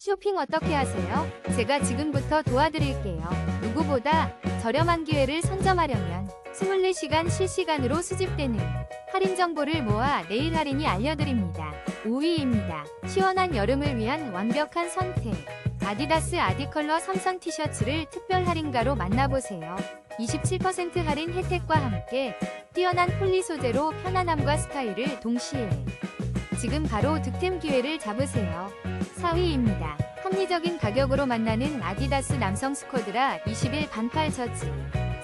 쇼핑 어떻게 하세요? 제가 지금부터 도와드릴게요. 누구보다 저렴한 기회를 선점하려면 24시간 실시간으로 수집되는 할인 정보를 모아 내일 할인이 알려드립니다. 5위입니다. 시원한 여름을 위한 완벽한 선택. 아디다스 아디컬러 삼선 티셔츠를 특별 할인가로 만나보세요. 27% 할인 혜택과 함께 뛰어난 폴리 소재로 편안함과 스타일을 동시에 지금 바로 득템 기회를 잡으세요. 4위입니다. 합리적인 가격으로 만나는 아디다스 남성 스쿼드라 20일 반팔 저지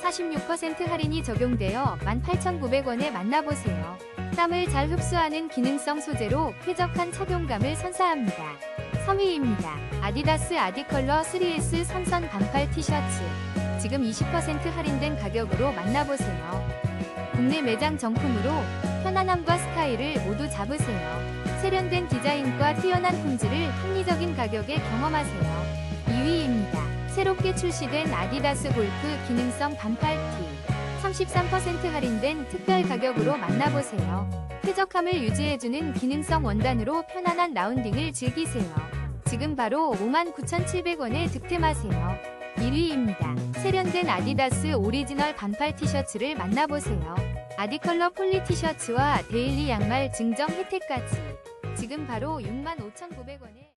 46% 할인이 적용되어 18,900원에 만나보세요. 땀을 잘 흡수하는 기능성 소재로 쾌적한 착용감을 선사합니다. 3위입니다. 아디다스 아디컬러 3S 삼선 반팔 티셔츠 지금 20% 할인된 가격으로 만나보세요. 국내 매장 정품으로 편안함과 스타일을 모두 잡으세요. 세련된 디자인과 뛰어난 품질을 합리적인 가격에 경험하세요. 2위입니다. 새롭게 출시된 아디다스 골프 기능성 반팔 티. 33% 할인된 특별 가격으로 만나보세요. 쾌적함을 유지해주는 기능성 원단으로 편안한 라운딩을 즐기세요. 지금 바로 59,700원에 득템하세요. 1위입니다. 세련된 아디다스 오리지널 반팔 티셔츠를 만나보세요. 아디컬러 폴리 티셔츠와 데일리 양말 증정 혜택까지. 지금 바로 65,900원에